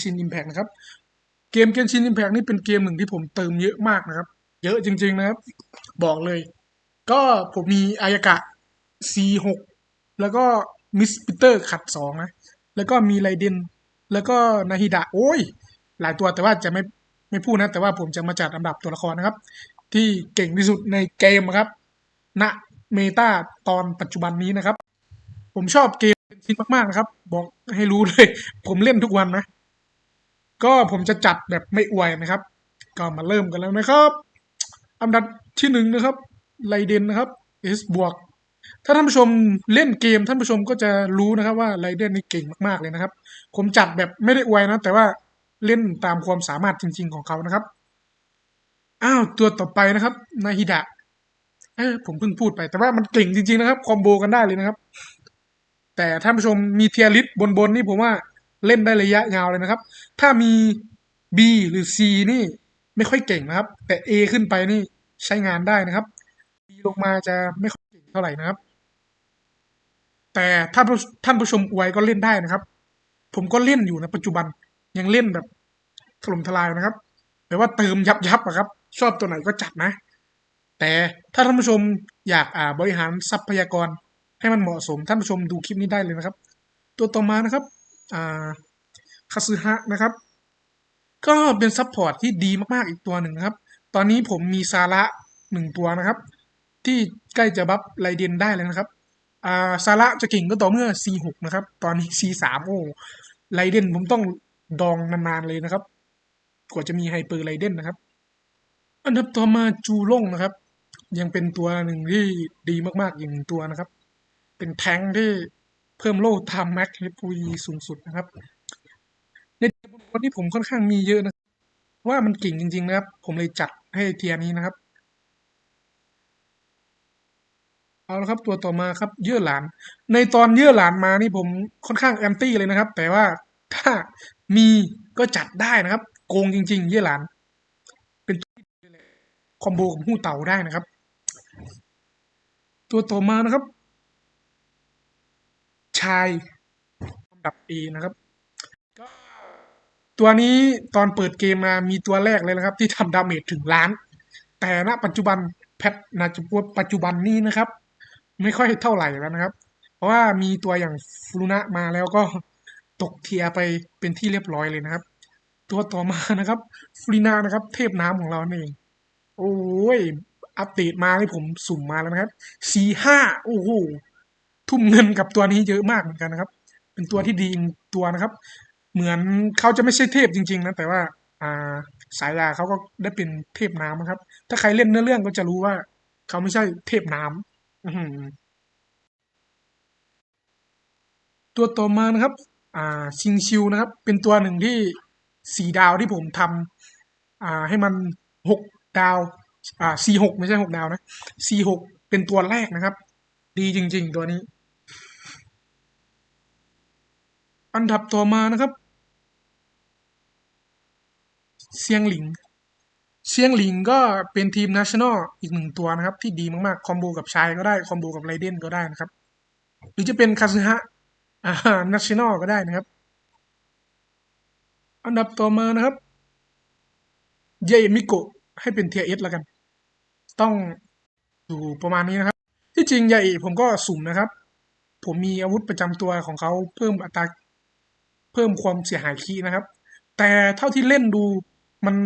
ชินอิมแพกนะครับ เกมเกนชินอิมแพกนี่เป็นเกมหนึ่งที่ผมเติมเยอะมากนะครับ เยอะจริง ๆนะครับ บอกเลย ก็ผมมีอายากะ C6 แล้วก็มิสปิเตอร์ขัดสองนะ แล้วก็มีไรเดนแล้วก็นาฮิดะ โอ้ย หลายตัวแต่ว่าจะไม่ไม่พูดนะ แต่ว่าผมจะมาจัดอันดับตัวละครนะครับ ที่เก่งที่สุดในเกมครับณเมตาตอนปัจจุบันนี้นะครับ ผมชอบเกมชินมาก ๆ นะครับ บอกให้รู้เลย ผมเล่นทุกวันนะ ก็ผมจะจัดแบบไม่อวยนะครับ ก็มาเริ่มกันแล้วนะครับ อันดับที่หนึ่งนะครับไลเดนนะครับ S บวกถ้าท่านผู้ชมเล่นเกมท่านผู้ชมก็จะรู้นะครับว่าไรเดนนี่เก่งมากๆเลยนะครับ ผมจัดแบบไม่ได้อวยนะ แต่ว่าเล่นตามความสามารถจริง ๆ ของเขานะครับอ้าวตัวต่อไปนะครับนาฮิดะเออผมเพิ่งพูดไปแต่ว่ามันเก่งจริง ๆ นะครับคอมโบกันได้เลยนะครับ แต่ท่านผู้ชมมีเทียริสบนๆนี่ผมว่า เล่นได้ระยะยาวเลยนะครับ ถ้ามี B หรือ C นี่ไม่ค่อยเก่งนะครับ แต่ A ขึ้นไปนี่ใช้งานได้นะครับ B ลงมาจะไม่ค่อยเก่งเท่าไหร่นะครับ แต่ถ้าท่านผู้ชมอวยก็เล่นได้นะครับ ผมก็เล่นอยู่นะปัจจุบันยังเล่นแบบถล่มทลายนะครับแปลว่าเติมยับยับอะครับ ชอบตัวไหนก็จัดนะ แต่ถ้าท่านผู้ชมอยากอ่าบริหารทรัพยากรให้มันเหมาะสมท่านผู้ชมดูคลิปนี้ได้เลยนะครับ ตัวต่อมานะครับ คาซึฮะนะครับ ก็เป็นซัพพอร์ตที่ดีมากๆอีกตัวหนึ่งนะครับ ตอนนี้ผมมีซาระหนึ่งตัวนะครับ ที่ใกล้จะบัฟไรเดนได้เลยนะครับอ่าซาระจะเก่งก็ต่อเมื่อ C6 นะครับ ตอนนี้ C3 โอ้ไรเดนผมต้องดองนานๆเลยนะครับ กว่าจะมีไฮเปอร์ไรเดนนะครับ อันดับต่อมาจูล่งนะครับ ยังเป็นตัวหนึ่งที่ดีมากๆอย่างหนึ่งตัวนะครับ เป็นแทงที่ เพิ่มโล่ทำแม็กให้ผู้ดีสูงสุดนะครับ ในวันที่ผมค่อนข้างมีเยอะนะว่ามันเก่งจริง ๆ นะครับ ผมเลยจัดให้เทียร์นี้นะครับ เอาละครับตัวต่อมาครับเยื่อหลาน ในตอนเยื่อหลานมานี่ผมค่อนข้างแอมตี้เลยนะครับ แต่ว่าถ้ามีก็จัดได้นะครับ โกงจริง ๆ เยื่อหลาน เป็นตัวคอมโบกับหู้เต่าได้นะครับ ตัวต่อมานะครับ ชายอันดับ A นะครับ ก็ตัวนี้ตอนเปิดเกมมามีตัวแรกเลยนะครับ ที่ทำดาเมจถึงล้าน แต่ณปัจจุบันแพทนาจุปปัจจุบันนี้นะครับ ไม่ค่อยเท่าไหร่แล้วนะครับ เพราะว่ามีตัวอย่างฟลูนะมาแล้วก็ตกเทียไปเป็นที่เรียบร้อยเลยนะครับ ตัวต่อมานะครับฟรีนานะครับ เทพน้ำของเราเองโอ้ยอัปเดตมาให้ผมสุ่มมาแล้วนะครับ C5 โอ้โห ทุ่มเงินกับตัวนี้เยอะมากเหมือนกันนะครับ เป็นตัวที่ดีอีกตัวนะครับ เหมือนเขาจะไม่ใช่เทพจริง ๆ นะ แต่ว่าอ่าสายยาเขาก็ได้เป็นเทพน้ำนะครับ ถ้าใครเล่นเนื้อเรื่องก็จะรู้ว่า เขาไม่ใช่เทพน้ำอื้อหือตัวต่อมานะครับ อ่า ชิงชิวนะครับ เป็นตัวหนึ่งที่สี่ดาวที่ผมทำอ่า ให้มันหกดาว อ่า C หกไม่ใช่หกดาวนะ C หกเป็นตัวแรกนะครับ ดีจริง ๆ ตัวนี้ อันดับต่อมานะครับเซียงหลิงเซียงหลิงก็เป็นทีม national อีกหนึ่งตัวนะครับ ที่ดีมากๆ คอมโบกับชายก็ได้ คอมโบกับไรเดนก็ได้นะครับ หรือจะเป็นคาซึฮะอ่า national ก็ได้นะครับ อันดับต่อมานะครับ เยมิโกะให้เป็นเทียเอสแล้วกัน ต้องดูประมาณนี้นะครับ ที่จริงยาเอผมก็สุ่มนะครับ ผมมีอาวุธประจำตัวของเขาเพิ่มอัตรา เพิ่มความเสียหายคีนะครับ แต่เท่าที่เล่นดูมัน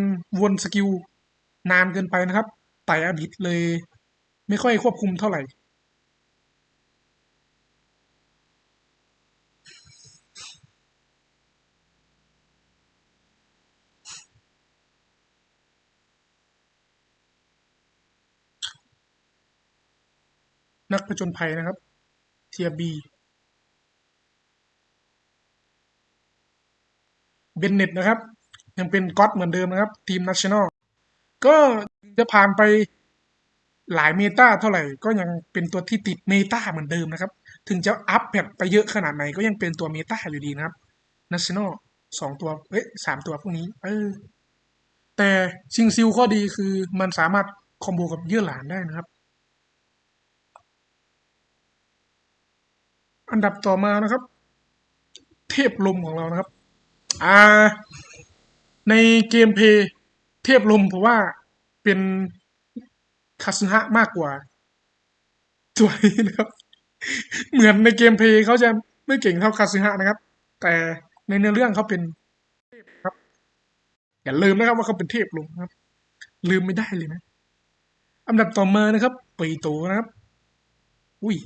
วนสกิลนานเกินไปนะครับไต่อบิดเลย ไม่ค่อยควบคุมเท่าไหร่ นักผจญภัยนะครับ เทียบีเบนเน็ตนะครับ ยังเป็นก๊อตเหมือนเดิมนะครับ ทีมนัชชั่นอลก็จะผ่านไปหลายเมตาเท่าไหร่ก็ยังเป็นตัวที่ติดเมตาเหมือนเดิมนะครับ ถึงจะอัพแบบไปเยอะขนาดไหนก็ยังเป็นตัวเมตาอยู่ดีนะครับนัชชั่นอลสองตัวเอ้ยสามตัวพวกนี้ เออ แต่ชิงซิลข้อดีคือมันสามารถคอมโบกับเยื่อหลานได้นะครับ อันดับต่อมานะครับ เทพลมของเรานะครับ อ่า ในเกมเพย์เทพลมผมว่าเป็นคาสึฮะมากกว่าตัวนี้นะครับ เหมือนในเกมเพย์เขาจะไม่เก่งเท่าคาสึฮะนะครับ แต่ในเนื้อเรื่องเขาเป็นเทพครับ อย่าลืมนะครับว่าเขาเป็นเทพลงครับ ลืมไม่ได้เลยนะ อันดับต่อมานะครับเปโตนะครับ อุ้ย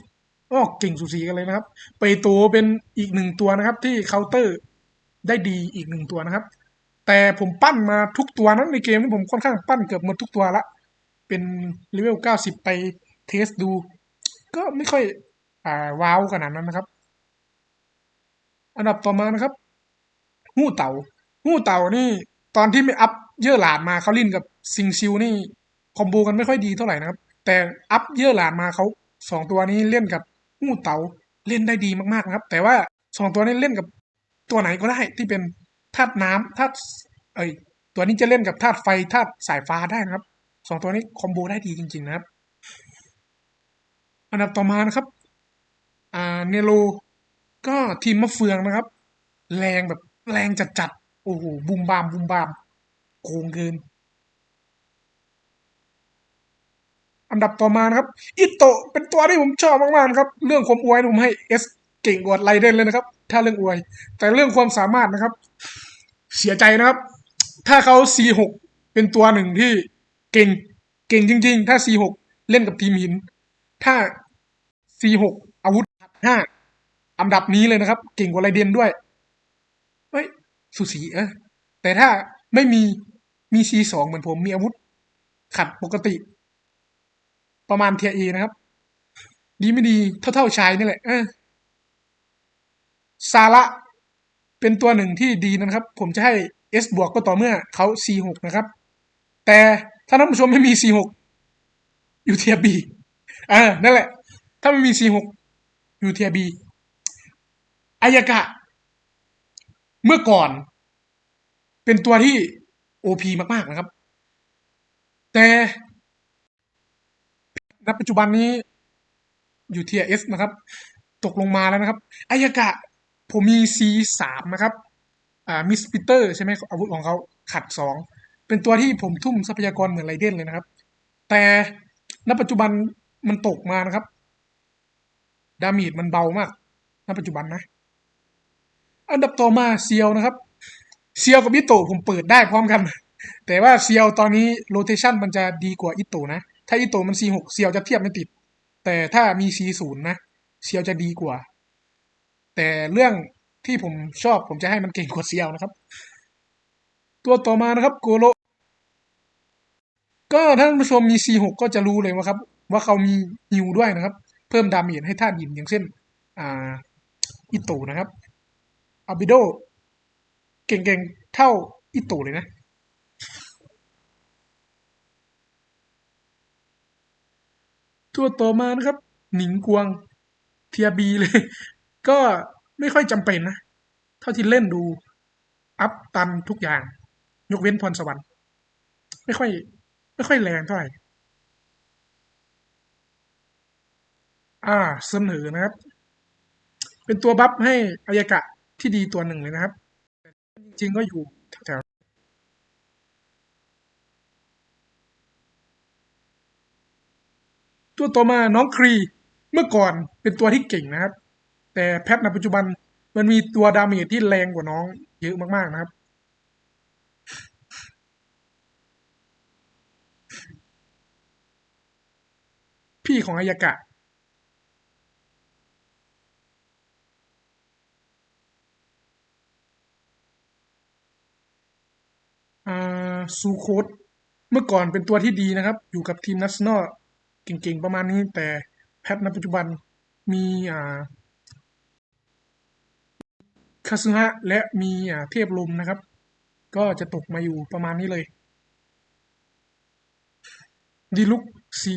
อ้อเก่งสุสีกันเลยนะครับเปโตเป็นอีกหนึ่งตัวนะครับ ที่เคาน์เตอร์ ได้ดีอีกหนึ่งตัวนะครับ แต่ผมปั้นมาทุกตัวนั้นในเกมนี้ผมค่อนข้างปั้นเกือบหมดทุกตัวละ เป็นเลเวลเก้าสิบไปเทสดู ก็ไม่ค่อยอ่าว้าวขนาดนั้นนะครับ อันดับต่อมานะครับหู้เต่าหู้เต่านี่ตอนที่ไม่อัพเยอะหลานมาเขาลินกับซิงซิลนี่คอมโบกันไม่ค่อยดีเท่าไหร่นะครับ แต่อัพเยอะหลานมาเขาสองตัวนี้เล่นกับหู้เต่าเล่นได้ดีมากๆนะครับ แต่ว่าสองตัวนี้เล่นกับ ตัวไหนก็ได้ที่เป็นธาตุน้ำธาตุเอ้ยตัวนี้จะเล่นกับธาตุไฟธาตุสายฟ้าได้นะครับสองตัวนี้คอมโบได้ดีจริง ๆ นะครับ อันดับต่อมานะครับ อ่าเนโรก็ทีมมะเฟืองนะครับ แรงแบบแรงจัดๆโอ้โหบูมบามบูมบามโกงเกินอันดับต่อมานะครับอิโตะเป็นตัวที่ผมชอบมากๆครับ เรื่องความอวยผมให้เอส เก่งกว่าไรเดนเลยนะครับ ถ้าเรื่องอวย แต่เรื่องความสามารถนะครับ เสียใจนะครับ ถ้าเขา C6 เป็นตัวหนึ่งที่เก่ง เก่งจริง ๆ ถ้า C6 เล่นกับทีมหิน ถ้า C6 อาวุธห้าอันดับนี้เลยนะครับ เก่งกว่าไรเดนด้วยเฮ้ยสุสีเออแต่ถ้าไม่มีมี C2 เหมือนผมมีอาวุธ ขัดปกติ ประมาณเทียเอนะครับ ดีไม่ดีเท่าเท่าๆชายนี่แหละเออ ซาระเป็นตัวหนึ่งที่ดีนะครับ ผมจะให้ S บวกก็ต่อเมื่อเขา C6 นะครับ แต่ถ้าท่านผู้ชมไม่มี C6 อยู่เทียบีอ่านั่นแหละ ถ้าไม่มี C6 อยู่เทียบีอายากะ เมื่อก่อน เป็นตัวที่ OP มาก ๆ นะครับ แต่ณปัจจุบันนี้อยู่เทียเอสนะครับ ตกลงมาแล้วนะครับอายากะ ผมมี C3 นะครับอ่ามิสปิเตอร์ใช่ไหมอาวุธของเขาขัดสองเป็นตัวที่ผมทุ่มทรัพยากรเหมือนไรเดนเลยนะครับ แต่ณปัจจุบันมันตกมานะครับ ดาเมจมันเบามากณปัจจุบันนะ อันดับต่อมาเซียวนะครับเซียวกับอิโตผมเปิดได้พร้อมกัน แต่ว่าเซียวตอนนี้โรเทชันมันจะดีกว่าอิโตนะ ถ้าอิโตมัน C6 เซียวจะเทียบไม่ติด แต่ถ้ามี C0 นะเซียวจะดีกว่า แต่เรื่องที่ผมชอบผมจะให้มันเก่งกว่าเซียวนะครับ ตัวต่อมานะครับโกโรก็ท่านผู้ชมมี C6 ก็จะรู้เลยว่าครับ ว่าเขามีฮิวด้วยนะครับ เพิ่มดาเมจให้ธาตุหินอย่างเช่น อ่าอิโตะนะครับอาบิโดเก่งๆ เท่าอิโตะเลยนะ ตัวต่อมานะครับ หนิงกวงเทียบีเลย ก็ไม่ค่อยจำเป็นนะ เท่าที่เล่นดู อัพตันทุกอย่าง ยกเว้นพรสวรรค์ ไม่ค่อย ไม่ค่อยแรงเท่าไหร่ อ่าเสนอนะครับ เป็นตัวบัฟให้อายากะที่ดีตัวหนึ่งเลยนะครับ จริงๆก็อยู่แถวๆตัวต่อมาน้องครีเมื่อก่อนเป็นตัวที่เก่งนะครับ แต่แพทในปัจจุบันมันมีตัวดาเมจที่แรงกว่าน้องเยอะมากๆนะครับ พี่ของอายากะซูโคดเมื่อก่อนเป็นตัวที่ดีนะครับ อยู่กับทีมนัสนอเก่งๆ ประมาณนี้ แต่แพทในปัจจุบันมีอ่า คาซึฮะและมีเทพลมนะครับ ก็จะตกมาอยู่ประมาณนี้เลยดีลุกซี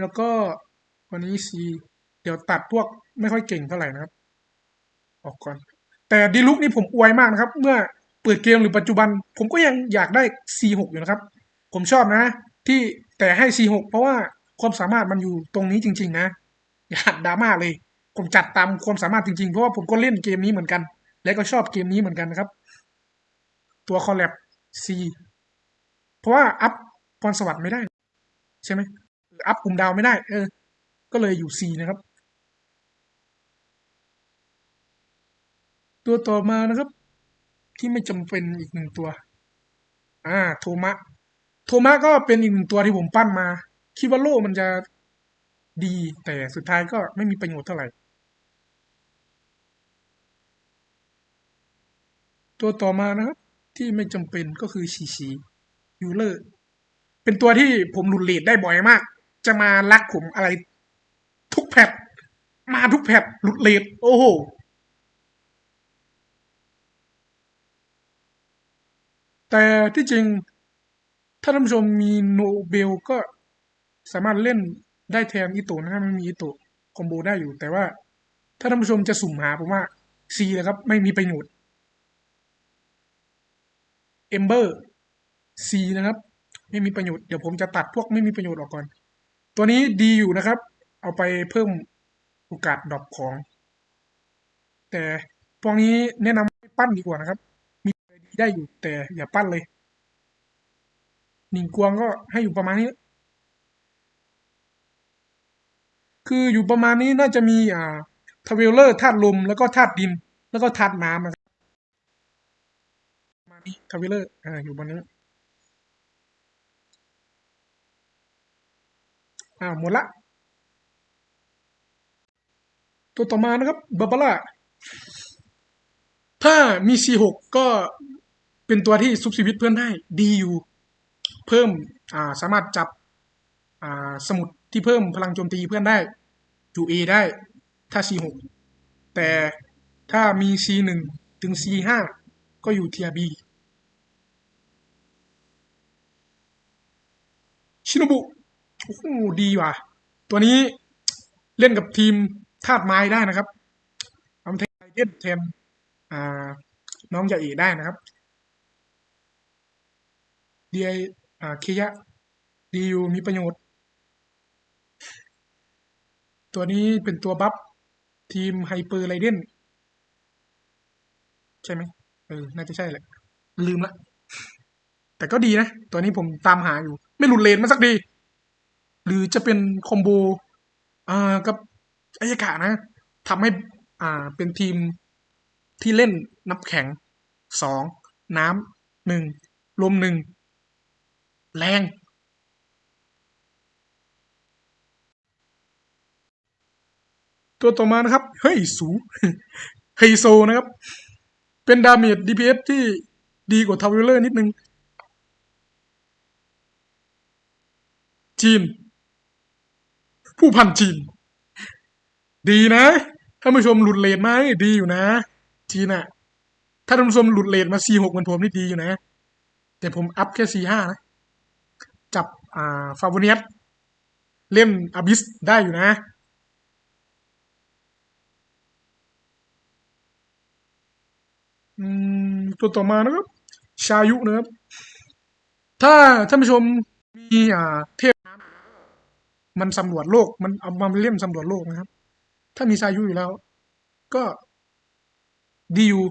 แล้วก็วันนี้ซีเดี๋ยวตัดพวกไม่ค่อยเก่งเท่าไหร่นะครับ ออกก่อน แต่ดีลุกนี่ผมอวยมากนะครับ เมื่อเปิดเกมหรือปัจจุบัน ผมก็ยังอยากได้ C6 อยู่นะครับ ผมชอบนะ ที่แต่ให้ C6 เพราะว่าความสามารถมันอยู่ตรงนี้จริง ๆ นะ อย่าดราม่าเลย ผมจัดตามความสามารถจริงๆ เพราะว่าผมก็เล่นเกมนี้เหมือนกัน และก็ชอบเกมนี้เหมือนกันนะครับ ตัวคอลแลบ C เพราะว่าอัพพรสวรรค์ไม่ได้ ใช่ไหมอัพกลุ่มดาวไม่ได้ เออ ก็เลยอยู่ C นะครับ ตัวต่อมานะครับ ที่ไม่จำเป็นอีกหนึ่งตัว อ่า โทมะ โทมะก็เป็นอีกหนึ่งตัวที่ผมปั้นมา คิดว่าโล่มันจะดีแต่สุดท้ายก็ไม่มีประโยชน์เท่าไหร่ ตัวต่อมานะครับ ที่ไม่จำเป็นก็คือชีชียูเลอร์เป็นตัวที่ผมหลุดเลทได้บ่อยมาก จะมาลักผมอะไรทุกแพทมาทุกแพทหลุดเลทโอ้โหแต่ที่จริงถ้าท่านผู้ชมมีโนเบลก็สามารถเล่นได้แทนอิโตะนะครับมันมีอิโตะคอมโบได้อยู่ แต่ว่าถ้าท่านผู้ชมจะสุ่มหาผมว่าซีเลยครับ ไม่มีประโยชน์ เอมเบอร์ซีนะครับ ไม่มีประโยชน์เดี๋ยวผมจะตัดพวกไม่มีประโยชน์ออกก่อน ตัวนี้ดีอยู่นะครับ เอาไปเพิ่มโอกาสดรอปของ แต่พวกนี้แนะนำให้ปั้นดีกว่านะครับ มีดีได้อยู่แต่อย่าปั้นเลย หนิงกวางก็ให้อยู่ประมาณนี้ คืออยู่ประมาณนี้น่าจะมีอ่าทเวลเลอร์ธาตุลมแล้วก็ธาตุดิน แล้วก็ธาตุน้ำนะครับ นี้ทเวลเลอร์อ่าอยู่บนนี้อ่าหมดละ ตัวต่อมานะครับบาบาร่าถ้ามี C6 ก็เป็นตัวที่ซุบชีวิตเพื่อนได้ดีอยู่ เพิ่มอ่าสามารถจับอ่าสมุดที่เพิ่มพลังโจมตีเพื่อนได้อยู่ A ได้ ถ้า C6 แต่ถ้ามี C1 ถึง C5 ก็อยู่ Tier B ชินบุโอ้โหดีว่ะ ตัวนี้เล่นกับทีมธาตุไม้ได้นะครับทำแทนไทเทนแทนอ่า น้องยาเอได้นะครับดีไออ่าเคยะดีอยู่มีประโยชน์ ตัวนี้เป็นตัวบัฟทีมไฮเปอร์ไรเดนใช่ไหมเออ น่าจะใช่แหละ ลืมละ แต่ก็ดีนะ ตัวนี้ผมตามหาอยู่ ไม่หลุดเลนมาสักดี หรือจะเป็นคอมโบอ่ากับอายากะนะทำให้อ่าเป็นทีมที่เล่นน้ำแข็งสองน้ำหนึ่งลมหนึ่งแรง ตัวต่อมานะครับ เฮ้ย สูไฮโซนะครับ เป็นดาเมจ DPS ที่ดีกว่าทาวเวลเลอร์นิดนึง จีน ผู้พันจีน ดีนะถ้านผู้ชมหลุดเลทมานี่ดีอยู่นะจีนอะถ้าท่านผู้ชมหลุดเลทมา C6 เหมือนผมนี่ดีอยู่นะ แต่ผมอัพแค่ C5 นะ จับอ่าฟาวเนียสเล่นอบิสได้อยู่นะตัวต่อมานะครับ ชายุนะครับ ถ้าท่านผู้ชมมีอ่าเทพ มันสำรวจโลก มันเอามาเล่นสำรวจโลกนะครับ ถ้ามีชายุอยู่แล้ว ก็ดีอยู่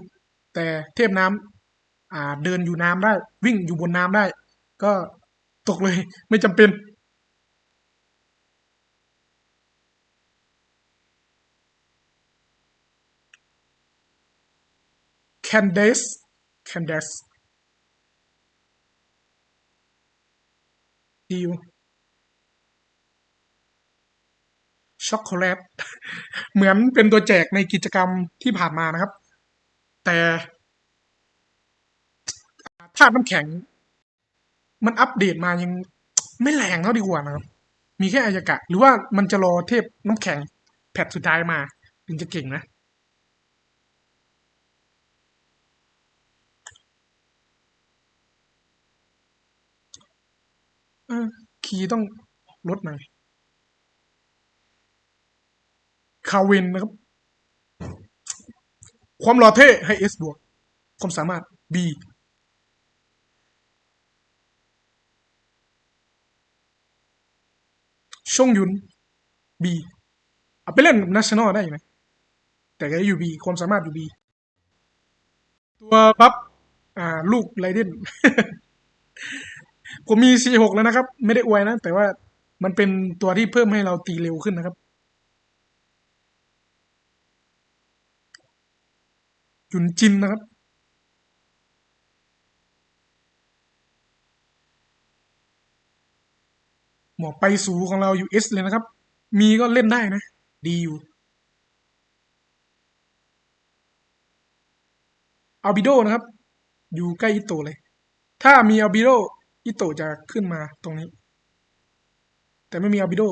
แต่เทพน้ำอ่าเดินอยู่น้ำได้ วิ่งอยู่บนน้ำได้ ก็ตกเลยไม่จำเป็น Candace Candace ดีอยู่ ช็อกโกแลตเหมือนเป็นตัวแจกในกิจกรรมที่ผ่านมานะครับ แต่ธาตุน้ำแข็ง มันอัปเดตมายังไม่แรงเท่าดีกว่านะครับ มีแค่อายากะ หรือว่ามันจะรอเทพน้ำแข็งแพทสุดท้ายมาถึงจะเก่งนะเออคีย์ต้องลดหน่อย คาเวนนะครับ ความหล่อเท่ให้ S บวก ความสามารถ B ชงยุน B เอาไปเล่นกับ National ได้ไหมแต่ก็อยู่บีความสามารถอยู่บีตัวบัฟอ่า ลูกไรเดนผมมี C6 แล้วนะครับ ไม่ได้อวยนะ แต่ว่ามันเป็นตัวที่เพิ่มให้เราตีเร็วขึ้นนะครับ จุนจินนะครับ หมวกไปสูของเราอยู่เอสเลยนะครับ มีก็เล่นได้นะ ดีอยู่ อัลบิโดนะครับ อยู่ใกล้อิโตเลย ถ้ามีอัลบิโดอิโตจะขึ้นมาตรงนี้ แต่ไม่มีอัลบิโด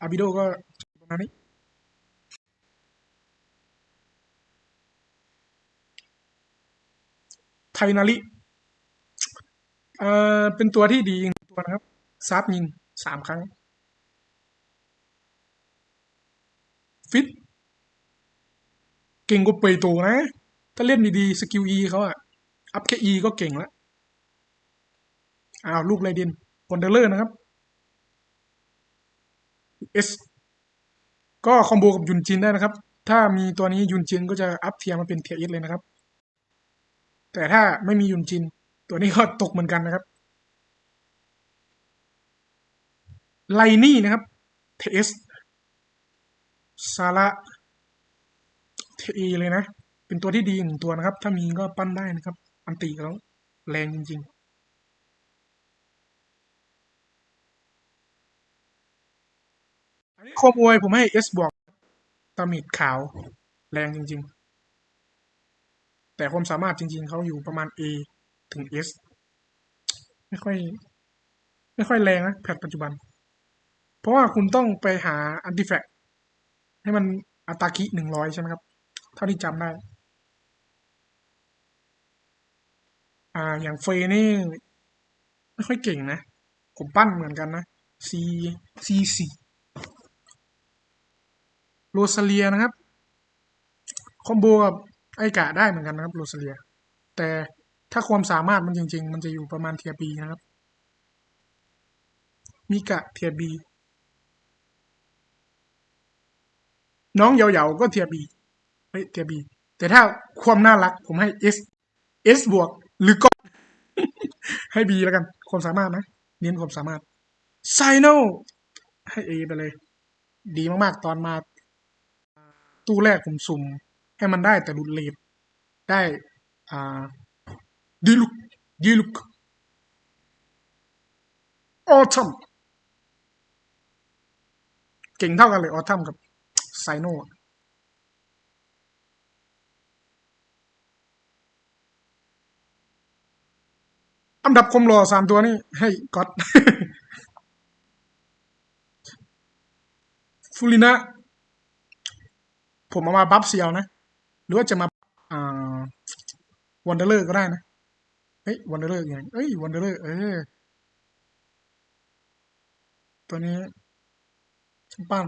อัลบิโดก็ประมาณนี้ ไทนาริเอ่อเป็นตัวที่ดีอีกหนึ่งตัวนะครับซาร์ฟยิงสามครั้ง ฟิต เก่งกว่าเปยโตนะ ถ้าเล่นดีๆ สกิล E เขาอะอัพแค่ E ก็เก่งแล้วอ้าวลูกไรเดนวันเดอร์เลอร์นะครับ S ก็คอมโบกับยุนจินได้นะครับ ถ้ามีตัวนี้ยุนจินก็จะอัพเทียร์มาเป็นเทียร์เอสเลยนะครับ แต่ถ้าไม่มียุนจิน ตัวนี้ก็ตกเหมือนกันนะครับ ไลนี่นะครับ เทสซาระเทเลยนะ เป็นตัวที่ดีหนึ่งตัวนะครับ ถ้ามีก็ปั้นได้นะครับ อันตีเขาแรงจริง ๆอันนี้คมวยผมให้ S บวกตามิดขาว แรงจริง ๆ แต่ความสามารถจริง ๆเขาอยู่ประมาณ A ถึง S ไม่ค่อย ไม่ค่อยแรงนะแพทปัจจุบัน เพราะว่าคุณต้องไปหาอันติแฟกให้มันอัตาคิหนึ่งร้อยใช่ไหมครับ เท่าที่จำได้ อ่า อย่างเฟยนี่ ไม่ค่อยเก่งนะ ผมปั้นเหมือนกันนะ C C สี่โรซาเลียนะครับ คอมโบกับ ไอกะได้เหมือนกันนะครับโรซเลีย แต่ถ้าความสามารถมันจริง ๆ มันจะอยู่ประมาณเทียบีนะครับ มิกะเทียบี น้องเหยาๆก็เทียบีเฮ้ยเทียบี แต่ถ้าความน่ารักผมให้ S S บวกหรือก็ ให้ B แล้วกัน ความสามารถนะ เน้นความสามารถไซโนให้ A ไปเลย ดีมากๆ ตอนมา ตู้แรกผมสุ่ม ให้มันได้แต่หลุดเลทได้อ่าดีลุกดีลุกออทัมเก่งเท่ากันเลยออทัมกับไซโนอันดับคมรอสามตัวนี้ให้ก๊อตฟูลินะ ผมเอามาบัฟเซียวนะ หรือว่าจะมาอ่าวันเดอร์เลอร์ก็ได้นะเฮ้ยวันเดอร์เลอร์อย่างเอ้ยวันเดอร์เลอร์เออตัวนี้ปั้น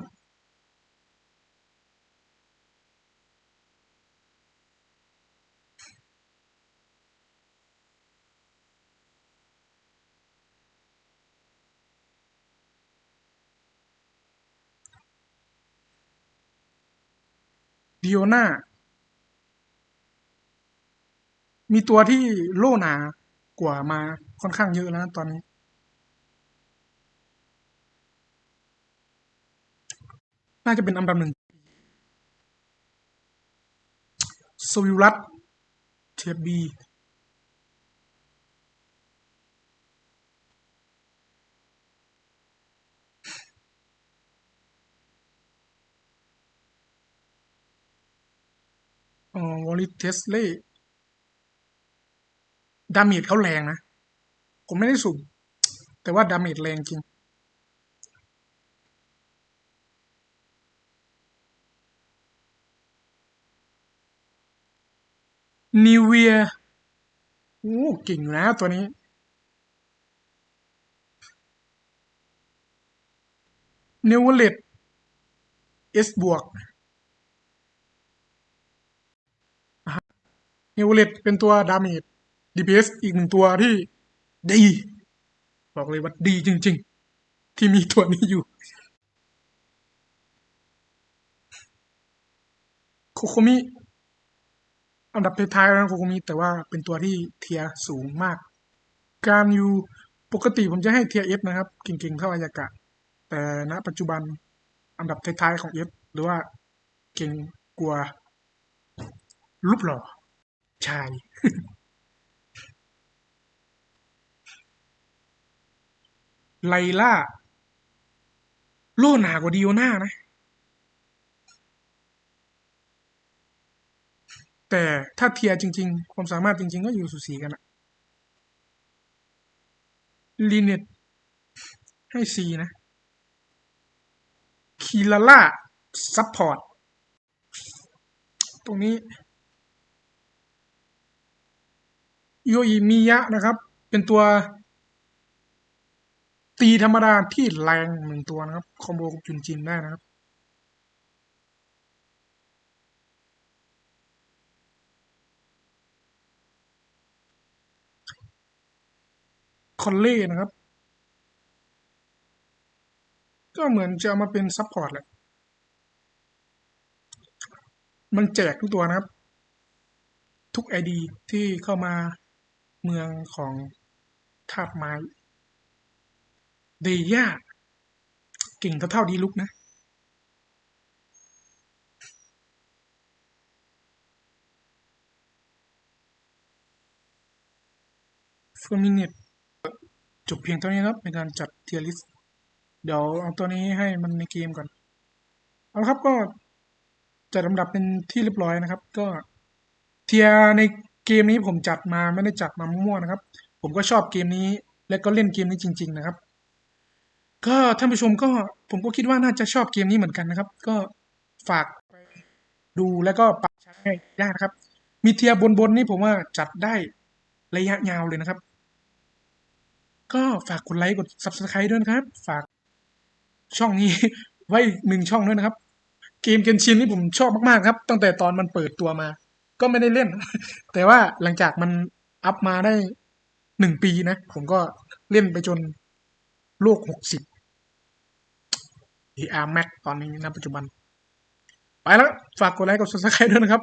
ดิโอนา มีตัวที่โล่หนากว่ามาค่อนข้างเยอะแล้วนะตอนนี้ น่าจะเป็นอันดับหนึ่งสวิรัตเทียบีอ๋อวอลิเทสเล่ ดาเมจเขาแรงนะ ผมไม่ได้สุ่มแต่ว่าดาเมจแรงจริง นิวเวียโอ้เก่งนะตัวนี้เนวเลตเอสบวกเนวเลตเป็นตัวดาเมจ DPS อีกหนึ่งตัวที่ดี บอกเลยว่าดีจริง ๆ ที่มีตัวนี้อยู่โคโคมิอันดับท้ายๆนะโคโคมิแต่ว่าเป็นตัวที่เทียสูงมาก การอยู่ปกติผมจะให้เทียเอฟนะครับเก่งๆเท่าอายากะ แต่ณปัจจุบันอันดับท้ายๆของเอฟหรือว่าเก่งกลัวรูปหล่อชาย ไลล่า โลหนากว่าดิโอน่านะ แต่ถ้าเทียจริง ๆ ความสามารถจริง ๆ ก็อยู่สูสีกันอะลีเน็ตให้ซีนะคีลาล่าซัพพอร์ต ตรงนี้โยอิมิยะนะครับ เป็นตัว ตีธรรมดาที่แรงหนึ่งตัวนะครับ คอมโบกับจุนจินได้นะครับ คอนเล่นะครับ ก็เหมือนจะมาเป็นซัพพอร์ตแหละ มันแจกทุกตัวนะครับ ทุกไอดีที่เข้ามาเมืองของธาตุไม้ เดย่าเก่งเท่าเท่าดีลุกนะเฟอร์มิเนตจบเพียงเท่านี้ครับในการจัดเทียริสเดี๋ยวเอาตัวนี้ให้มันในเกมก่อน เอาละครับก็จัดลำดับเป็นที่เรียบร้อยนะครับ ก็เทียร์ในเกมนี้ผมจัดมาไม่ได้จัดมามั่วๆนะครับ ผมก็ชอบเกมนี้และก็เล่นเกมนี้จริง ๆ นะครับ ก็ท่านผู้ชมก็ผมก็คิดว่าน่าจะชอบเกมนี้เหมือนกันนะครับ ก็ฝากไปดูแล้วก็ปรับใช้ได้นะครับ มีเทียร์บนนี่ผมว่าจัดได้ระยะยาวเลยนะครับ ก็ฝากกดไลค์กด subscribe ด้วยนะครับ ฝากช่องนี้ไว้หนึ่งช่องด้วยนะครับ เกมเกนชินนี่ผมชอบมากๆครับ ตั้งแต่ตอนมันเปิดตัวมา ก็ไม่ได้เล่น แต่ว่าหลังจากมันอัพมาได้หนึ่งปีนะ ผมก็เล่นไปจนโลกหกสิบ AR Max ตอนนี้นปัจจุบัน ไปแล้ว ฝากกดไลค์กด subscribe ด้วยนะครับ